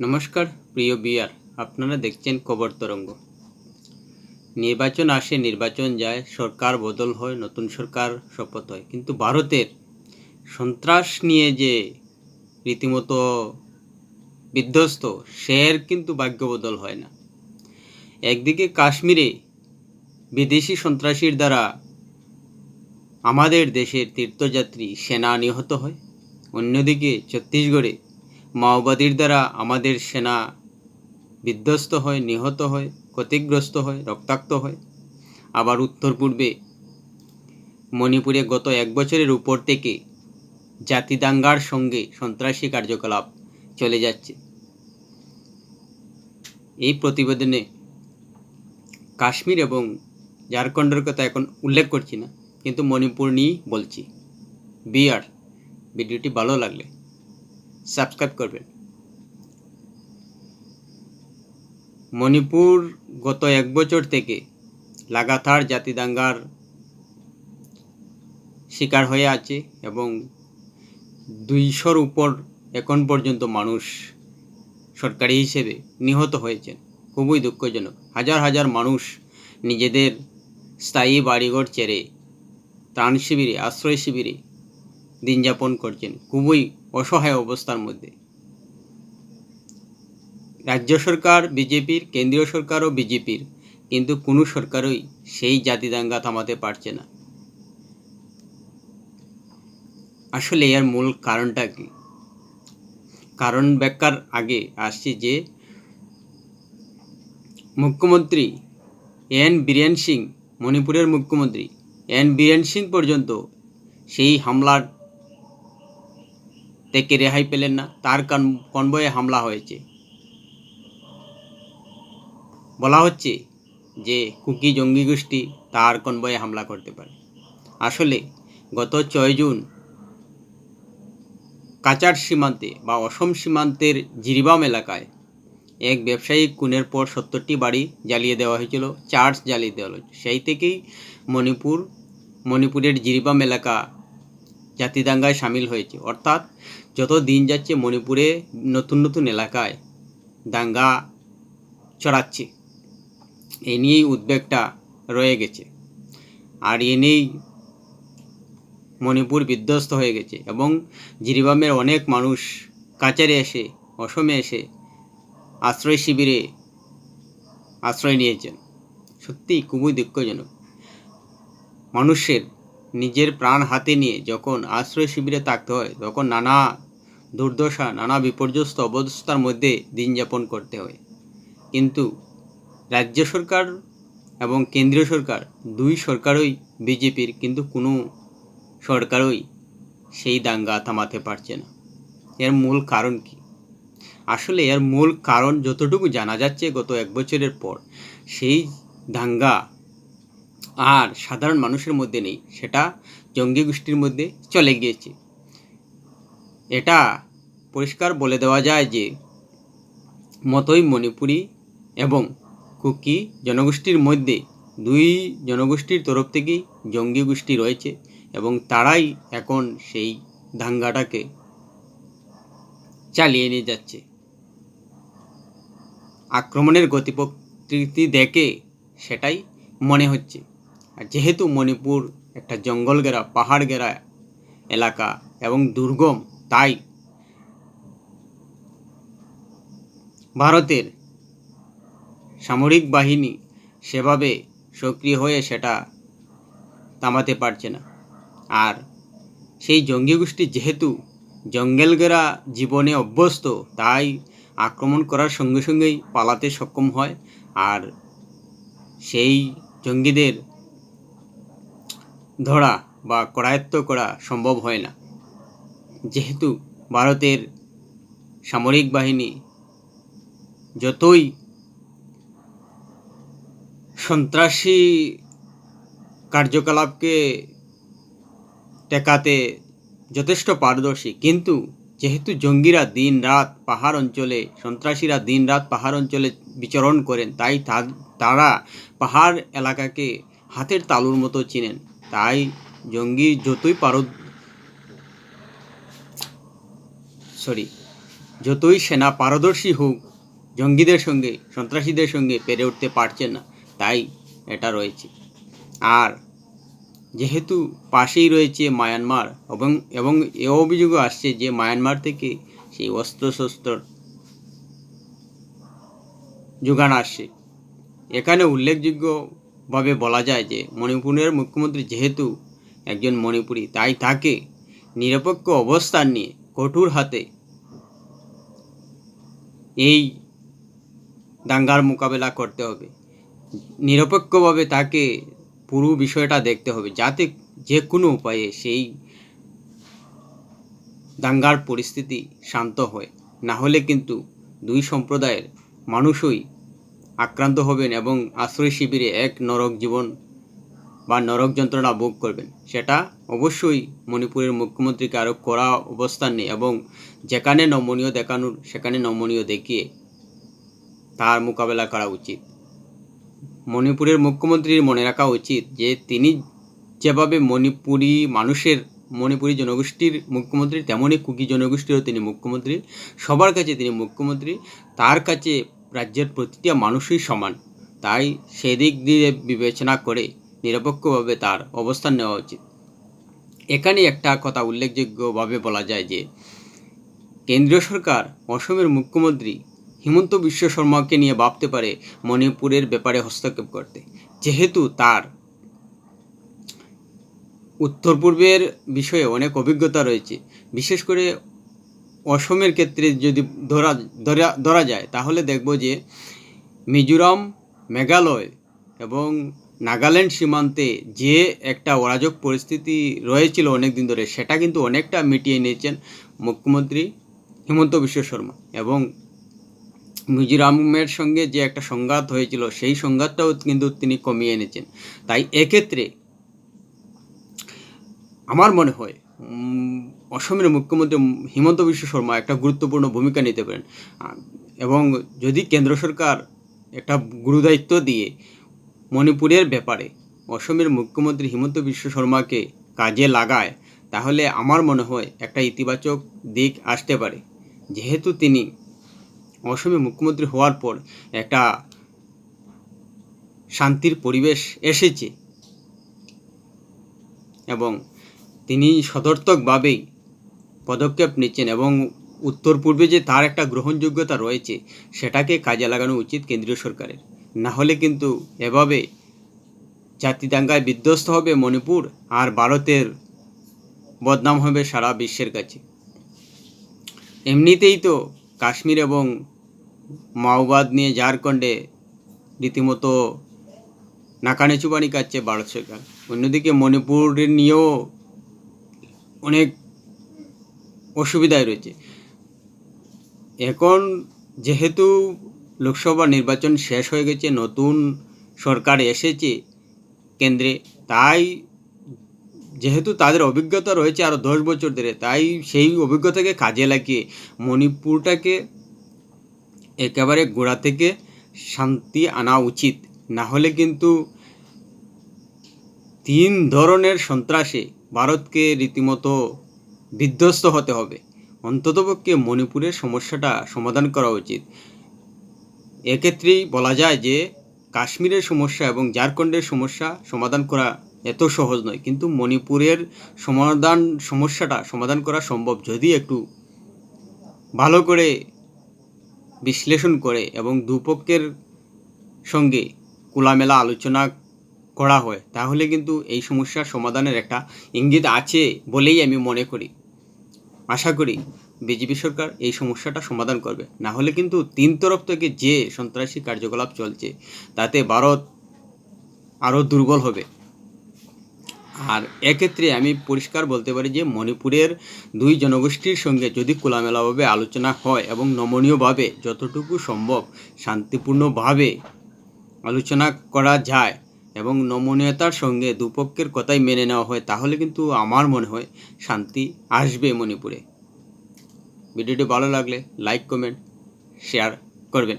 নমস্কার, প্রিয় বিয়ার। আপনারা দেখছেন খবর তরঙ্গ। নির্বাচন আসে, নির্বাচন যায়, সরকার বদল হয়, নতুন সরকার শপথ হয়। কিন্তু ভারতের সন্ত্রাস নিয়ে যে রীতিমতো বিধ্বস্ত, সের কিন্তু ভাগ্য বদল হয় না। একদিকে কাশ্মীরে বিদেশি সন্ত্রাসীর দ্বারা আমাদের দেশের তীর্থযাত্রী সেনা নিহত হয়। অন্যদিকে ছত্তিশগড়ে মাওবাদীর দ্বারা আমাদের সেনা বিধ্বস্ত হয়, নিহত হয়, ক্ষতিগ্রস্ত হয়, রক্তাক্ত হয়। আবার উত্তর পূর্বে মণিপুরে গত এক বছরের উপর থেকে জাতিদাঙ্গার সঙ্গে সন্ত্রাসী কার্যকলাপ চলে যাচ্ছে। এই প্রতিবেদনে কাশ্মীর এবং ঝাড়খণ্ডের কথা এখন উল্লেখ করছি না, কিন্তু মণিপুর নিয়েই বলছি। বিআর, ভিডিওটি ভালো লাগলে। সাবস্ক্রাইব করবেন। মণিপুর গত এক বছর থেকে লাগাতার জাতিদাঙ্গার শিকার হয়ে আছে এবং দুইশোর উপর এখন পর্যন্ত মানুষ সরকারি হিসেবে নিহত হয়েছেন। খুবই দুঃখজনক। হাজার হাজার মানুষ নিজেদের স্থায়ী বাড়িঘর ছেড়ে ত্রাণ শিবিরে, আশ্রয় শিবিরে দিন যাপন করছেন। খুবই অসহায় অবস্থার মধ্যে। রাজ্য সরকার বিজেপির, কেন্দ্রীয় সরকারও বিজেপির, কিন্তু কোনো সরকারই সেই জাতি দাঙ্গা থামাতে পারছে না। আসলে এর মূল কারণটা কি? কারণ ব্যাখ্যার আগে আসছে যে, মুখ্যমন্ত্রী এন বীরেন সিং, মণিপুরের মুখ্যমন্ত্রী এন বীরেন সিং পর্যন্ত সেই হামলার থেকে রেহাই পেলেন না, তার কনবয়ে হামলা হয়েছে। বলা হচ্ছে যে কুকি জঙ্গি গোষ্ঠী তার কনবয়ে হামলা করতে পারে। আসলে গত ছয় জুন কাচার সীমান্তে বা অসম সীমান্তের জিরিবাম এলাকায় এক ব্যবসায়িক খুনের পর সত্তরটি বাড়ি জ্বালিয়ে দেওয়া হয়েছিল, চার্চ জ্বালিয়ে দেওয়া হয়েছিল সেই থেকেই মণিপুর, মণিপুরের জিরিবাম এলাকা জাতিদাঙ্গায় সামিল হয়েছে। অর্থাৎ যত দিন যাচ্ছে মণিপুরে নতুন নতুন এলাকায় দাঙ্গা চড়াচ্ছে এ নিয়েই উদ্বেগটা রয়ে গেছে। আর এ নিয়েই মণিপুর বিধ্বস্ত হয়ে গেছে এবং জিরিবামের অনেক মানুষ কাচারে এসে, অসমে এসে আশ্রয় শিবিরে আশ্রয় নিয়েছেন। সত্যিই খুবই দুঃখজনক। মানুষের নিজের প্রাণ হাতে নিয়ে যখন আশ্রয় শিবিরে থাকতে হয়, তখন নানা দুর্দশা, নানা বিপর্যস্ত অবস্থার মধ্যে দিন যাপন করতে হয়। কিন্তু রাজ্য সরকার এবং কেন্দ্রীয় সরকার, দুই সরকারই বিজেপির, কিন্তু কোনো সরকারই সেই দাঙ্গা থামাতে পারছে না। এর মূল কারণ কি? আসলে এর মূল কারণ যতটুকু জানা যাচ্ছে গত এক বছরের পর, সেই দাঙ্গা আর সাধারণ মানুষের মধ্যে নেই, সেটা জঙ্গি গোষ্ঠীর মধ্যে চলে গিয়েছে। এটা পরিষ্কার বলে দেওয়া যায় যে, মতোই মণিপুরি এবং কুকি জনগোষ্ঠীর মধ্যে দুই জনগোষ্ঠীর তরফ থেকেই জঙ্গি গোষ্ঠী রয়েছে এবং তারাই এখন সেই দাঙ্গাটাকে চালিয়ে নিয়ে যাচ্ছে। আক্রমণের গতিপ্রকৃতি দেখে সেটাই মনে হচ্ছে। আর যেহেতু মণিপুর একটা জঙ্গল ঘেরা পাহাড় ঘেরা এলাকা এবং দুর্গম, তাই ভারতের সামরিক বাহিনী সেভাবে সক্রিয় হয়ে সেটা থামাতে পারছে না। আর সেই জঙ্গি গোষ্ঠী যেহেতু জঙ্গল ঘেরা জীবনে অভ্যস্ত, তাই আক্রমণ করার সঙ্গে সঙ্গেই পালাতে সক্ষম হয়। আর সেই জঙ্গিদের ধরা বা করায়ত্ত করা সম্ভব হয় না। যেহেতু ভারতের সামরিক বাহিনী যতই সন্ত্রাসী কার্যকলাপকে টেকাতে যথেষ্ট পারদর্শী, কিন্তু যেহেতু জঙ্গিরা দিন রাত পাহাড় অঞ্চলে, সন্ত্রাসীরা দিন রাত পাহাড় অঞ্চলে বিচরণ করেন, তাই তারা পাহাড় এলাকাকে হাতের তালুর মতো চিনেন। তাই জঙ্গি যতই পারদ সরি যতই সেনা পারদর্শী হোক, জঙ্গিদের সঙ্গে, সন্ত্রাসীদের সঙ্গে পেরে উঠতে পারছে না, তাই এটা রয়েছে। আর যেহেতু পাশেই রয়েছে মায়ানমার, এবং এবং এ অভিযোগও আসছে যে মায়ানমার থেকে সেই অস্ত্রশস্ত্র যোগান আসছে। এখানে উল্লেখযোগ্যভাবে বলা যায় যে মণিপুরের মুখ্যমন্ত্রী যেহেতু একজন মণিপুরী, তাই তাকে নিরপেক্ষ অবস্থান নিয়ে কঠোর হাতে এই দাঙ্গার মোকাবেলা করতে হবে। নিরপেক্ষভাবে তাকে পুরো বিষয়টা দেখতে হবে যাতে যে কোনো উপায়ে সেই দাঙ্গার পরিস্থিতি শান্ত হয়। না হলে কিন্তু দুই সম্প্রদায়ের মানুষই আক্রান্ত হবেন এবং আশ্রয় শিবিরে এক নরক জীবন বা নরক যন্ত্রণা ভোগ করবেন। সেটা অবশ্যই মণিপুরের মুখ্যমন্ত্রীকে আরও কড়া অবস্থান নেই এবং যেখানে নমনীয় দেখানোর, সেখানে নমনীয় দেখিয়ে তার মোকাবেলা করা উচিত। মণিপুরের মুখ্যমন্ত্রীর মনে রাখা উচিত যে, তিনি যেভাবে মণিপুরি মানুষের, মণিপুরি জনগোষ্ঠীর মুখ্যমন্ত্রী তেমনই কুকি জনগোষ্ঠীরও তিনি মুখ্যমন্ত্রী। সবার কাছে তিনি মুখ্যমন্ত্রী। তার কাছে রাজ্যের প্রতিটা মানুষই সমান। তাই সেদিক দিয়ে বিবেচনা করে নিরপেক্ষভাবে তার অবস্থান নেওয়া উচিত। এখানে একটা কথা উল্লেখযোগ্যভাবে বলা যায় যে, কেন্দ্রীয় সরকার অসমের মুখ্যমন্ত্রী হিমন্ত বিশ্ব শর্মাকে নিয়ে ভাবতে পারে মণিপুরের ব্যাপারে হস্তক্ষেপ করতে। যেহেতু তার উত্তর পূর্বের বিষয়ে অনেক অভিজ্ঞতা রয়েছে। বিশেষ করে অসমের ক্ষেত্রে যদি ধরা ধরা ধরা যায়, তাহলে দেখব যে মিজোরাম, মেঘালয় এবং নাগাল্যান্ড সীমান্তে যে একটা অরাজক পরিস্থিতি রয়েছিল অনেক দিন ধরে, সেটা কিন্তু অনেকটা মিটিয়ে নিয়েছেন মুখ্যমন্ত্রী হিমন্ত বিশ্ব শর্মা এবং মিজোরামের সঙ্গে যে একটা সংঘাত হয়েছিল, সেই সংঘাতটাও কিন্তু তিনি কমিয়ে এনেছেন। তাই এক্ষেত্রে আমার মনে হয় অসমের মুখ্যমন্ত্রী হিমন্ত বিশ্ব শর্মা একটা গুরুত্বপূর্ণ ভূমিকা নিতে পারেন। এবং যদি কেন্দ্র সরকার একটা গুরুদায়িত্ব দিয়ে মণিপুরের ব্যাপারে অসমের মুখ্যমন্ত্রী হিমন্ত বিশ্ব শর্মাকে কাজে লাগায়, তাহলে আমার মনে হয় একটা ইতিবাচক দিক আসতে পারে। যেহেতু তিনি অসমে মুখ্যমন্ত্রী হওয়ার পর একটা শান্তির পরিবেশ এসেছে। এবং তিনি সদর্থকভাবেই পদক্ষেপ নিচ্ছেন এবং উত্তর পূর্বে যে তার একটা গ্রহণযোগ্যতা রয়েছে, সেটাকে কাজে লাগানো উচিত কেন্দ্রীয় সরকারের। না হলে কিন্তু এভাবে জাতি দাঙ্গায় বিধ্বস্ত হবে মণিপুর আর ভারতের বদনাম হবে সারা বিশ্বের কাছে। এমনিতেই তো কাশ্মীর এবং মাওবাদ নিয়ে ঝাড়খণ্ডে রীতিমতো নাকানেচুবানি কাটছে ভারত সরকার। অন্যদিকে মণিপুরের নিয়েও অনেক অসুবিধায় রয়েছে। এখন যেহেতু লোকসভা নির্বাচন শেষ হয়ে গেছে, নতুন সরকার এসেছে কেন্দ্রে, তাই যেহেতু তাদের অভিজ্ঞতা রয়েছে আরও দশ বছর ধরে, তাই সেই অভিজ্ঞতাকে কাজে লাগিয়ে মণিপুরটাকে একেবারে গোড়া থেকে শান্তি আনা উচিত। না হলে কিন্তু তিন ধরনের সন্ত্রাসে ভারতকে রীতিমতো বিধ্বস্ত হতে হবে। অন্ততপক্ষে মণিপুরের সমস্যাটা সমাধান করা উচিত। এক্ষেত্রেই বলা যায় যে, কাশ্মীরের সমস্যা এবং ঝাড়খণ্ডের সমস্যা সমাধান করা এত সহজ নয়। কিন্তু মণিপুরের সমাধান, সমস্যাটা সমাধান করা সম্ভব যদি একটু ভালো করে বিশ্লেষণ করে এবং দুপক্ষের সঙ্গে খোলামেলা আলোচনা করা হয়, তাহলে কিন্তু এই সমস্যার সমাধানের একটা ইঙ্গিত আছে বলেই আমি মনে করি। আশা করি বিজেপি সরকার এই সমস্যাটা সমাধান করবে। না হলে কিন্তু তিন তরফ থেকে যে সন্ত্রাসী কার্যকলাপ চলছে, তাতে ভারত আরও দুর্বল হবে। আর এক্ষেত্রে আমি পরিষ্কার বলতে পারি যে মণিপুরের দুই জনগোষ্ঠীর সঙ্গে যদি খোলামেলাভাবে আলোচনা হয় এবং নমনীয়ভাবে যতটুকু সম্ভব শান্তিপূর্ণভাবে আলোচনা করা যায় এবং নমনীয়তার সঙ্গে দুপক্ষের কথাই মেনে নেওয়া হয়, তাহলে কিন্তু আমার মনে হয় শান্তি আসবে মণিপুরে। ভিডিওটি ভালো লাগলে লাইক কমেন্ট শেয়ার করবেন।